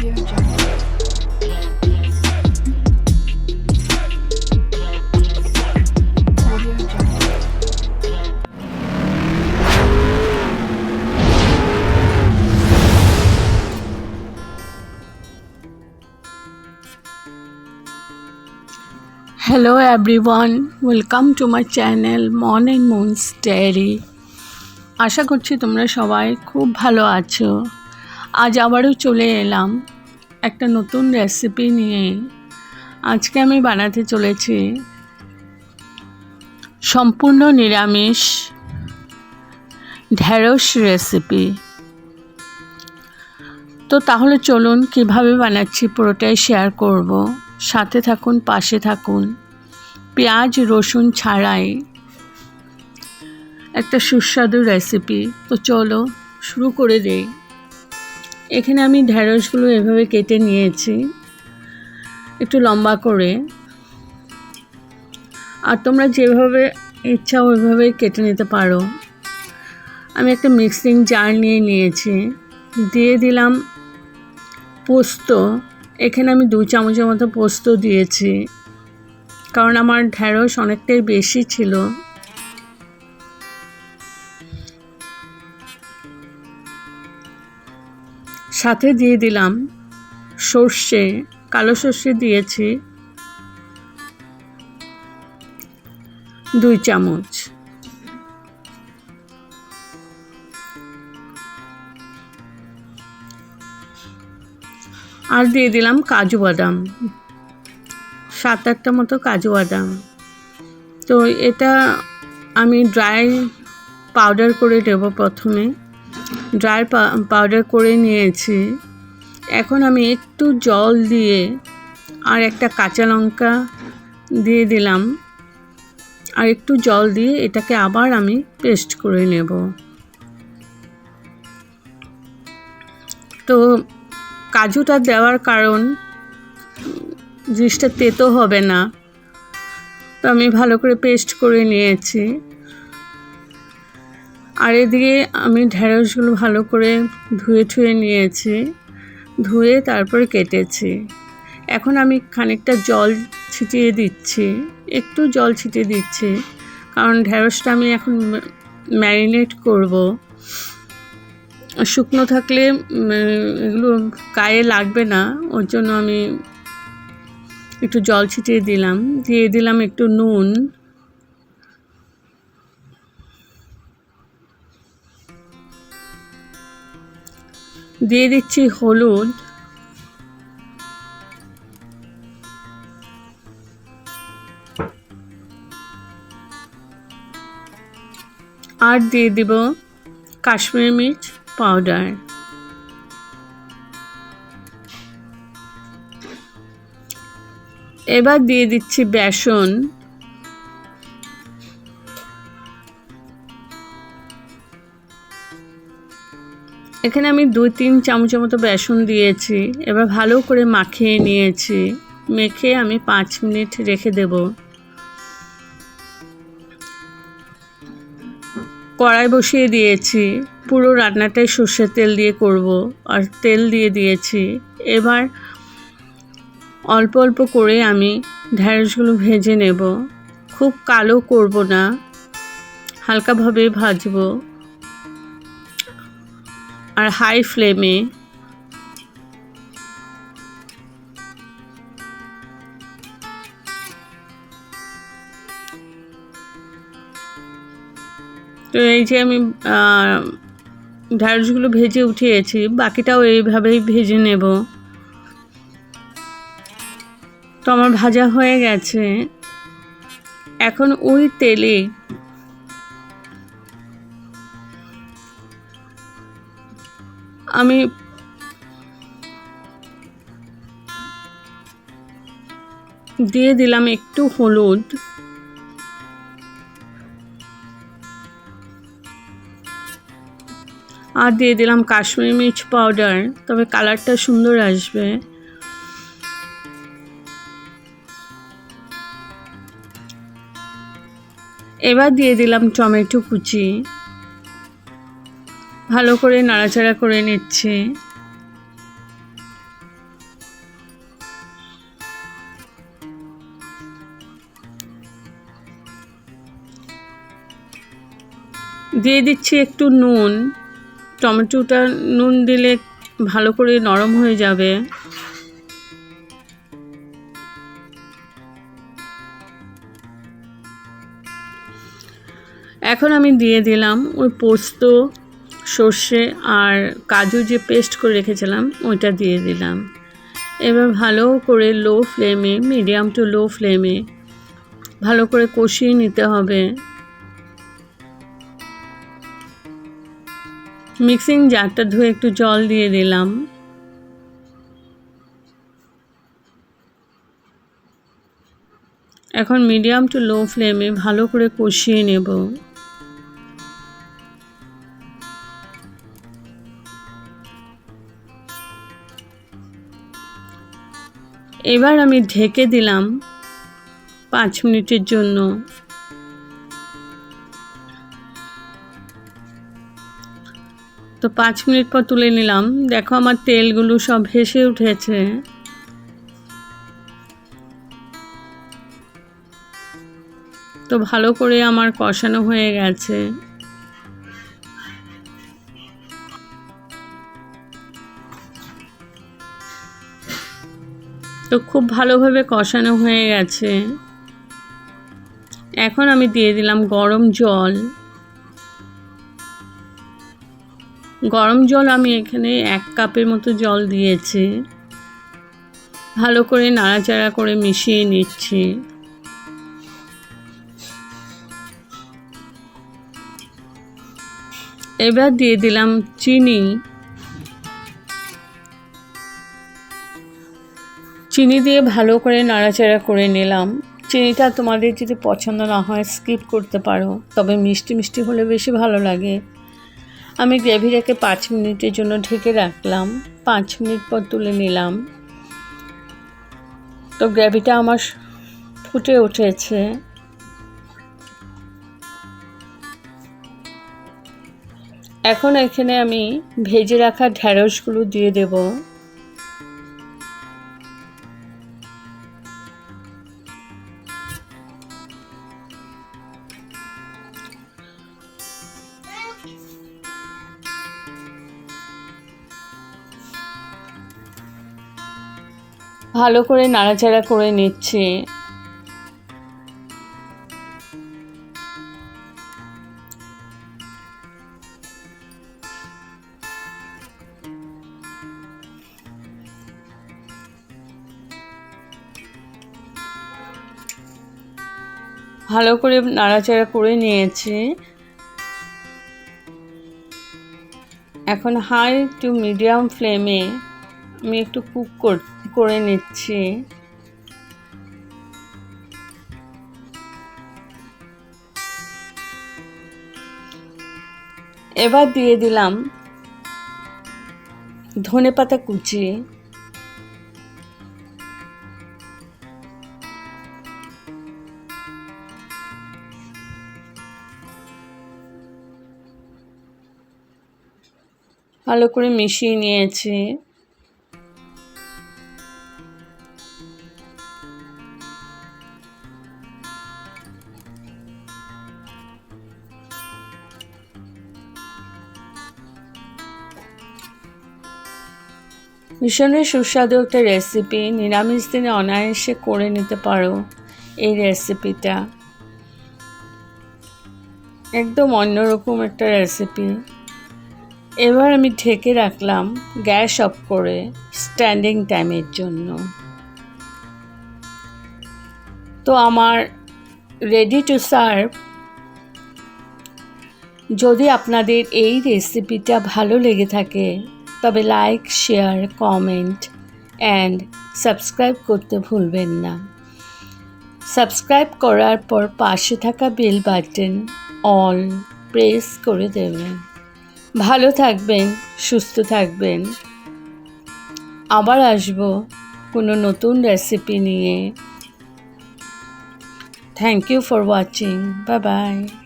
Jungle. Hello everyone, welcome to my channel Morning Moon's Diary. আশা করছি তোমরা সবাই খুব ভালো আছো আজ আবারও চলে এলাম একটা নতুন রেসিপি নিয়ে। আজকে আমি বানাতে চলেছি সম্পূর্ণ নিরামিষ ঢেঁড়স রেসিপি তো তাহলে চলুন কীভাবে বানাচ্ছি পুরোটাই শেয়ার করব। সাথে থাকুন, পাশে থাকুন। পেঁয়াজ, রসুন ছাড়াই একটা সুস্বাদু রেসিপি তো চলো শুরু করে দেই। এখানে আমি ঢ্যাঁড়সগুলো এভাবে কেটে নিয়েছি। একটু লম্বা করে। আর তোমরা যেভাবে ইচ্ছা ওইভাবে কেটে নিতে পারো। আমি একটা মিক্সিং জার নিয়ে নিয়েছি। দিয়ে দিলাম পোস্ত। এখানে আমি দু চামচের মতো পোস্ত দিয়েছি। কারণ আমার ঢ্যাঁড়স অনেকটাই বেশি ছিল। সাথে দিয়ে দিলাম সর্ষে, কালো সর্ষে দিয়েছি দুই চামচ। আর দিয়ে দিলাম কাজু বাদাম, সাত আটটা মতো কাজু বাদাম। তো এটা আমি ড্রাই পাউডার করে দেবো প্রথমে। ড্রাই পাউডার করে নিয়েছি। এখন আমি একটু জল দিয়ে আর একটা কাঁচা লঙ্কা দিয়ে দিলাম। আর একটু জল দিয়ে এটাকে আবার আমি পেস্ট করে নেব। তো কাজুটা দেওয়ার কারণ জিনিসটা তেতো হবে না। তো আমি ভালো করে পেস্ট করে নিয়েছি। আর এদিকে আমি ঢেঁড়সগুলো ভালো করে ধুয়ে ঠুয়ে নিয়েছি, ধুয়ে তারপরে কেটেছি। এখন আমি খানিকটা জল ছিটিয়ে দিচ্ছি, একটু জল ছিটিয়ে দিচ্ছি, কারণ ঢেঁড়সটা আমি এখন ম্যারিনেট করব। শুকনো থাকলে এগুলো গায়ে লাগবে না, ওর জন্য আমি একটু জল ছিটিয়ে দিলাম, দিয়ে দিলাম একটু নুন। দিয়ে দিচ্ছি হলুদ। আর দিয়ে দিব কাশ্মীরি মির্চ পাউডার। এবার দিয়ে দিচ্ছি বেসন। এখানে আমি দুই তিন চামচের মতো বেসন দিয়েছি। এবার ভালো করে মাখিয়ে নিয়েছি। মেখে আমি পাঁচ মিনিট রেখে দেব। কড়াই বসিয়ে দিয়েছি। পুরো রান্নাটাই সর্ষের তেল দিয়ে করব আর তেল দিয়ে দিয়েছি। এবার অল্প অল্প করে আমি ঢ্যাঁড়সগুলো ভেজে নেব। খুব কালো করব না। হালকাভাবে ভাজবো। আর হাই ফ্লেমে তো এই যে আমি ঢ্যাঁড়সগুলো ভেজে উঠিয়েছি, বাকিটাও এইভাবেই ভেজে নেব। তো আমার ভাজা হয়ে গেছে। এখন ওই তেলে আমি দিয়ে দিলাম একটু হলুদ। আর দিয়ে দিলাম কাশ্মীরি মির্চ পাউডার, তবে কালারটা সুন্দর আসবে। এবার দিয়ে দিলাম টমেটো কুচি। ভালো করে নাড়াচাড়া করে নিচ্ছে। দিয়ে দিচ্ছি একটু নুন। টমেটোটা নুন দিলে ভালো করে নরম হয়ে যাবে। এখন আমি দিয়ে দিলাম ওই পোস্ত। সর্ষে আর কাজু যে পেস্ট করে রেখেছিলাম, ওইটা দিয়ে দিলাম। এবার ভালো করে লো ফ্লেমে মিডিয়াম টু লো ফ্লেমে ভালো করে কষিয়ে নিতে হবে। মিক্সিং জারটা ধুয়ে একটু জল দিয়ে দিলাম। এখন মিডিয়াম টু লো ফ্লেমে ভালো করে কষিয়ে নেব। এবার আমি ঢেকে দিলাম পাঁচ মিনিটের জন্য। তো পাঁচ মিনিট পর তুলে নিলাম। দেখো আমার তেলগুলো সব ভেসে উঠেছে। তো ভালো করে আমার কষানো হয়ে গেছে। তো খুব ভালোভাবে কষানো হয়ে গেছে। এখন আমি দিয়ে দিলাম গরম জল। গরম জল আমি এখানে এক কাপের মতো জল দিয়েছি। ভালো করে নাড়াচাড়া করে মিশিয়ে নিচ্ছি। এবার দিয়ে দিলাম চিনি। চিনি দিয়ে ভালো করে নাড়াচাড়া করে নিলাম। চিনিটা তোমাদের যদি পছন্দ না হয় স্কিপ করতে পারো। তবে মিষ্টি মিষ্টি হলে বেশি ভালো লাগে। আমি গ্রেভিটাকে পাঁচ মিনিটের জন্য ঢেকে রাখলাম। পাঁচ মিনিট পর তুলে নিলাম। তো গ্রেভিটা আমার ফুটে উঠেছে। এখন এখানে আমি ভেজে রাখা ঢ্যাঁড়সগুলো দিয়ে দেব। ভালো করে নাড়াচাড়া করে নিচ্ছি। ভালো করে নাড়াচাড়া করে নিয়েছি। এখন হাই টু মিডিয়াম ফ্লেমে আমি একটু কুক করে নিচ্ছি। এবার দিয়ে দিলাম ধনে পাতা কুচি। ভালো করে মিশিয়ে নিয়েছি। ভীষণই সুস্বাদু একটা রেসিপি নিরামিষ দিনে অনায়াসে করে নিতে পারো এই রেসিপিটা একদম অন্যরকম একটা রেসিপি এবার আমি ঢেকে রাখলাম গ্যাস অফ করে স্ট্যান্ডিং টাইমের জন্য। তো আমার রেডি টু সার্ভ যদি আপনাদের এই রেসিপিটা ভালো লেগে থাকে তবে like share comment and subscribe করতে ভুলবেন না। সাবস্ক্রাইব করার পর পাশে থাকা বেল বাটন অল প্রেস করে দেবেন। ভালো থাকবেন, সুস্থ থাকবেন। আবার আসব কোনো নতুন রেসিপি নিয়ে। Thank you for watching bye bye